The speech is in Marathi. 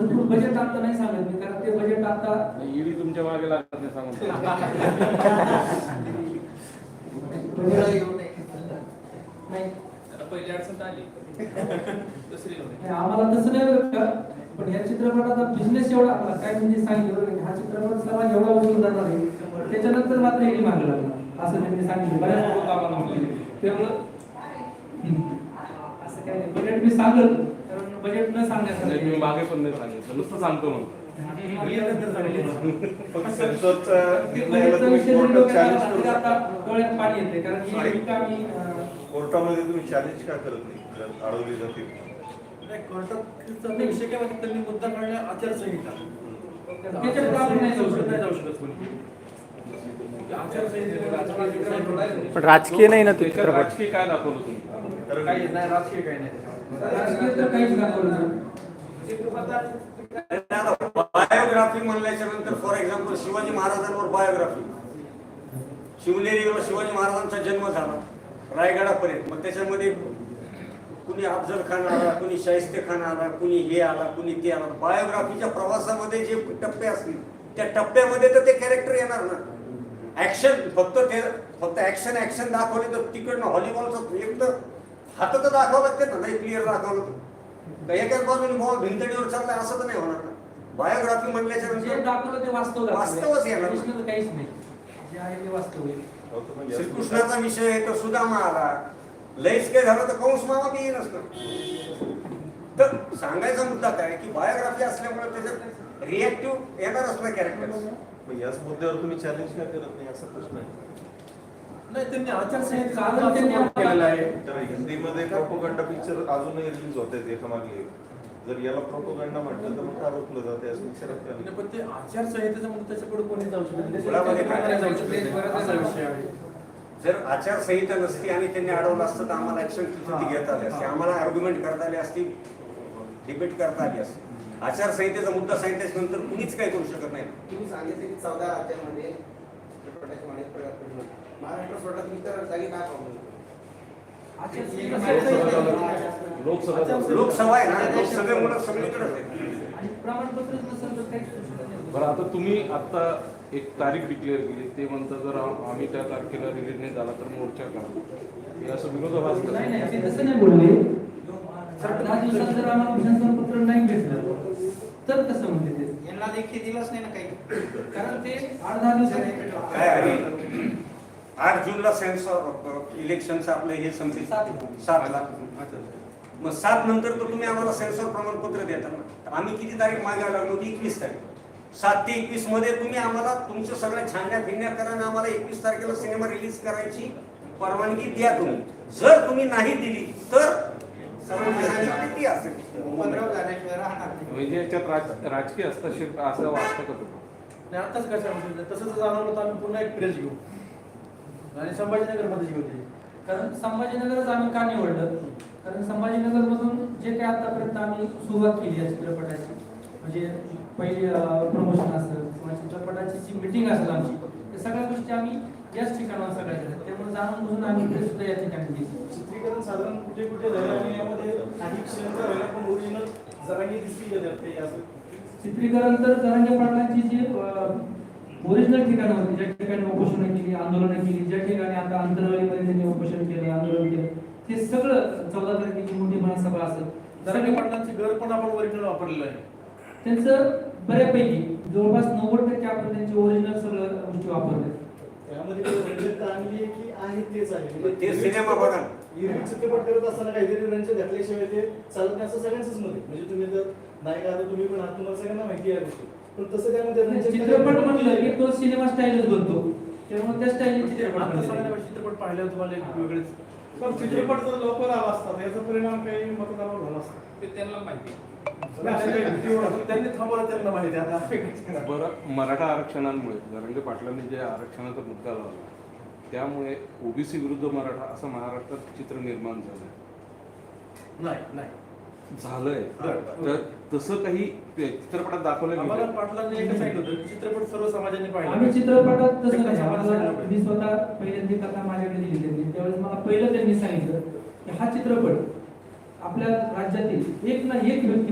भरपूर बजेट आता नाही सांगत मी कारण ते बजेट आता ईडी तुमच्या मागे लागत नाही सांगून. नाही. पहिली अडचण आली. दुसरी आम्हाला तसं नाही पण या चित्रपटाचा बिझनेस एवढा आला काय म्हणजे सांगितलं हा चित्रपट सर्वात एवढा वसूल जाणार आहे. त्याच्यानंतर मात्र हे मागं लागला असं त्यांनी सांगितलं. बऱ्याच लोक आम्हाला त्यामुळं. असं काय नाही. बजेट मी सांगत बजेट न तुम्ही सांगण्यासाठी मागे पण नाही सांगितलं. नुसतं सांगतो म्हणून. तुम्ही ही कोर्टामध्ये तुम्ही चॅलेंज का करत नाही? अडवली जाते नाही, कोर्टाचा विषय काय म्हणजे त्यांनी मुद्दा काढला आचारसंहिता. त्याच्यात आपण नाही जाऊ शकत. नाही जाऊ शकत. कोणी. आचारसंहिता पण राजकीय नाही ना तो त्याच्यात चित्रपट राजकीय काय दाखवलं तुम्ही? कारण काही नाही राजकीय काही नाही. राजकीय तर काहीच दाखवलं नाही. बायोग्राफी म्हणल्याच्या नंतर फॉर एक्झाम्पल शिवाजी महाराजांवर बायोग्राफी शिवनेरीवर शिवाजी महाराजांचा जन्म झाला रायगडापर्यंत. मग त्याच्यामध्ये कुणी अफजल खान आला कुणी शाहिस्ते खान आला कुणी हे आला कुणी ते आला. बायोग्राफीच्या प्रवासामध्ये जे टप्पे असतील त्या टप्प्यामध्ये तर ते कॅरेक्टर येणार ना. ऍक्शन फक्त ते फक्त ऍक्शन ऍक्शन दाखवले तर तिकडनं हॉलीबॉलचं एक तर हात तर दाखवावं लागते ना नाही क्लिअर दाखवलं एकाच बाजूने बॉल भिंतडीवर चाललाय असं तर नाही होणार ना. बायोग्राफी म्हणल्याच्या जे नंतर दाखवलं ते वास्तव. वास्तवच येणार. काहीच नाही. जे आहे ते वास्तव श्रीकृष्णाचा विषय आहे तर सुदामा आला लयच काय झालं तर कंस मामा बी येईनच ना तर सांगायचा मुद्दा काय की बायोग्राफी असल्यामुळे त्याच्यात रिॲक्टिव्ह येणारच ना कॅरेक्टर याच मुद्द्यावर तुम्ही चॅलेंज का करत नाही? असा प्रश्न आहे. नाही त्यांनी आचारसंहिता कारण त्यांनी केलेला आहे. तर हिंदीमध्ये प्रोपोगंडा पिक्चर अजूनही रिलीज होत आहेत एकामागे. एक. जर याला प्रोपोगंडा म्हटलं तर मग का रोखलं जाते असं विचारात पण ते आचारसंहितेचं मग त्याच्या पुढे कोणी जाऊ शकत जर आचारसंहिता नसती आणि त्यांनी अडवलं असतं तर आम्हाला ऍक्शन किती घेता आली असते? आम्हाला आर्ग्युमेंट करता आली असती डिबेट करता आली असती. आचारसंहितेचा मुद्दा सांगितल्याच्या नंतर कुणीच काय करू शकत नाही. तुम्ही सांगितले की चौदा राज्यांमध्ये महाराष्ट्र सोडला जागी काय प्रॉब्लेम लोकसभा लोकसभा आहे ना लोकसभेमुळे नसेल तर. बरं आता तुम्ही आता एक तारीख डिक्लेअर केली ते म्हणतात जर आम- आम्ही त्या तारखेला रिलीज नाही झाला तर मोर्चा करा हे असं विरोधाभास नाही तसं नाही बोलले. आठ दहा दिवसात जर आम्हाला प्रशासनपत्र नाही भेटलं तर कसं म्हणते ते? यांना देखील दिलंच नाही ना काही. कारण ते आठ दहा दिवसात काय आहे? आठ जूनला सेन्सॉर इलेक्शनचं आपलं हे संपते सातला मग सात नंतर तर तुम्ही आम्हाला सेन्सॉर प्रमाणपत्र देता ना. तर आम्ही किती तारीख मागायला लागलो? होती एकवीस तारीख. सात ते एकवीसमध्ये तुम्ही आम्हाला तुमचं सगळं छानण्या फिरण्या करा आणि आम्हाला एकवीस तारखेला सिनेमा रिलीज करायची परवानगी द्या तुम्ही. जर तुम्ही नाही दिली तर म्हणजे याच्यात राजकीय हस्तक्षेप असं वाटतं का तुम्ही नाही आताच कशा म्हणजे तसंच जाणवलं तर आम्ही पुन्हा एक प्रेस घेऊ. आणि संभाजीनगरमध्ये घेऊ ते. कारण संभाजीनगरच आम्ही का निवडलं? कारण संभाजीनगर मधून जे काही आतापर्यंत आम्ही सुरुवात केली या चित्रपटाची म्हणजे पहिली प्रमोशन असेल किंवा चित्रपटाची जी मिटिंग असेल आमची सगळ्या गोष्टी आम्ही याच ठिकाणावर सगळ्या केल्या त्यामुळे जाणून बुजून आम्ही ते सुद्धा या ठिकाणी केली चित्रीकरण साधारण कुठे कुठे झालं आणि यामध्ये काही क्षण राहिला पण ओरिजिनल जरांगी दिसली येतात ते असं? चित्रीकरण तर जरांगे पाटलांची जी ओरिजिनल ठिकाणं होती ज्या ठिकाणी उपोषणं केली आंदोलनं केली ज्या ठिकाणी आता अंतरवालीमध्ये त्यांनी उपोषण केलं आंदोलन केलं ते सगळं चौदा तारखेची मोठी महासभा असेल. जरांगे पाटलांचे घर पण आपण ओरिजिनल वापरलेलं आहे. त्यांचं बऱ्यापैकी जवळपास नव्वद टक्के आपण त्यांची ओरिजिनल सगळं गोष्टी वापरल्या. त्यामध्ये आहे की आहे तेच आहे. ते सिनेमा बघा ना. हिरवी चित्रपट करत असताना काहीतरी रंजन घातल्याशिवाय ते चालत नाही असं सगळ्यांचंच मत आहे. म्हणजे तुम्ही जर नाही का तुम्ही पण आहात तुम्हाला सगळ्यांना माहिती आहे गोष्टी. पण तसं त्यामध्ये चित्रपट म्हणलं की तो सिनेमा स्टाईलच बनतो. त्यामुळे त्या स्टाईलचे चित्रपट आता बनले. सगळ्या चित्रपट पाहिल्यावर तुम्हाला एक वेगळेच पण चित्रपट जर लवकर आला असता याचा परिणाम काही मतदारावर झाला असता. ते त्यांना माहिती त्यांनी थांबवलं त्यांना माहिती आहे आता बरं मराठा आरक्षणांमुळे जरंगे पाटलांनी जे आरक्षणाचा मुद्दा लावला त्यामुळे ओबीसी विरुद्ध मराठा असं महाराष्ट्रात चित्र निर्माण झालंय. नाही नाही. झालंय. तर तसं काही चित्रपटात दाखवलं आम्हाला पाटलांनी एकच सांगितलं होतं चित्रपट सर्व समाजाने पाहिला. आम्ही चित्रपटात तसं नाही. मी स्वतः पहिल्यांदा कथा माझ्याकडे दिली त्यांनी त्यावेळेस मला पहिलं त्यांनी सांगितलं की हा चित्रपट आपल्या राज्यातील एक ना एक व्यक्ती